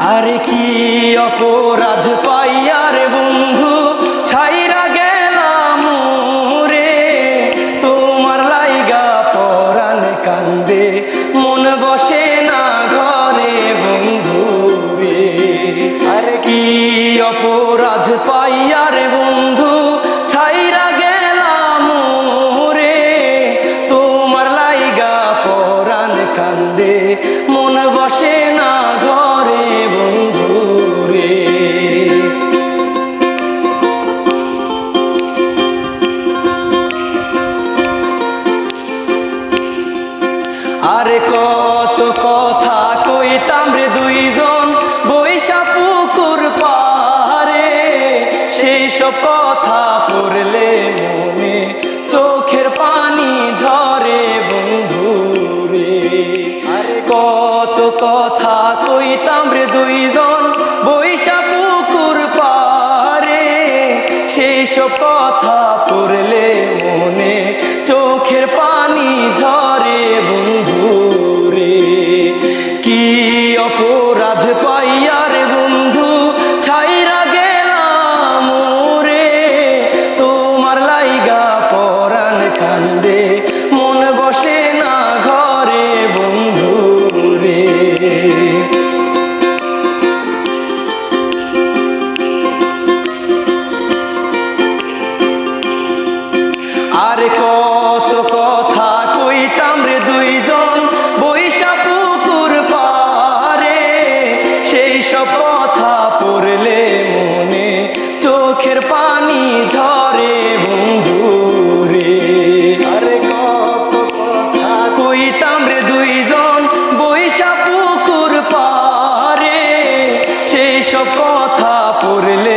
আরে কি অপরাধ পাইয়ার বন্ধু? ছাইরা গেলাম রে তোমার লাইগা পরাণ কান্দে। মন বসে না ঘরে বন্ধু রে। আরে কি অপরাধ পাইয়ার বন্ধু? ছাইরা গেলাম রে তোমার লাইগা পরাণ কান্দে। আরে কত কথা কইতাম রে দুইজন বৈশা পুকুর পারে সেই সব কথা পড়লে মনে চোখের পানি ঝরে বন্ধু রে আরে কত কথা কইতাম রে দুইজন বৈশা পুকুর পারে সেই সব কথা পড়লে আর কত কথা কইতাম রে দুইজন বৈশা পুকুর পারে সেই সব কথা পড়লে মনে চোখের পানি ঝরে বন্ধু রে আরে কত কথা কইতাম রে দুইজন বৈশা পুকুর পারে সেই সব কথা পড়লে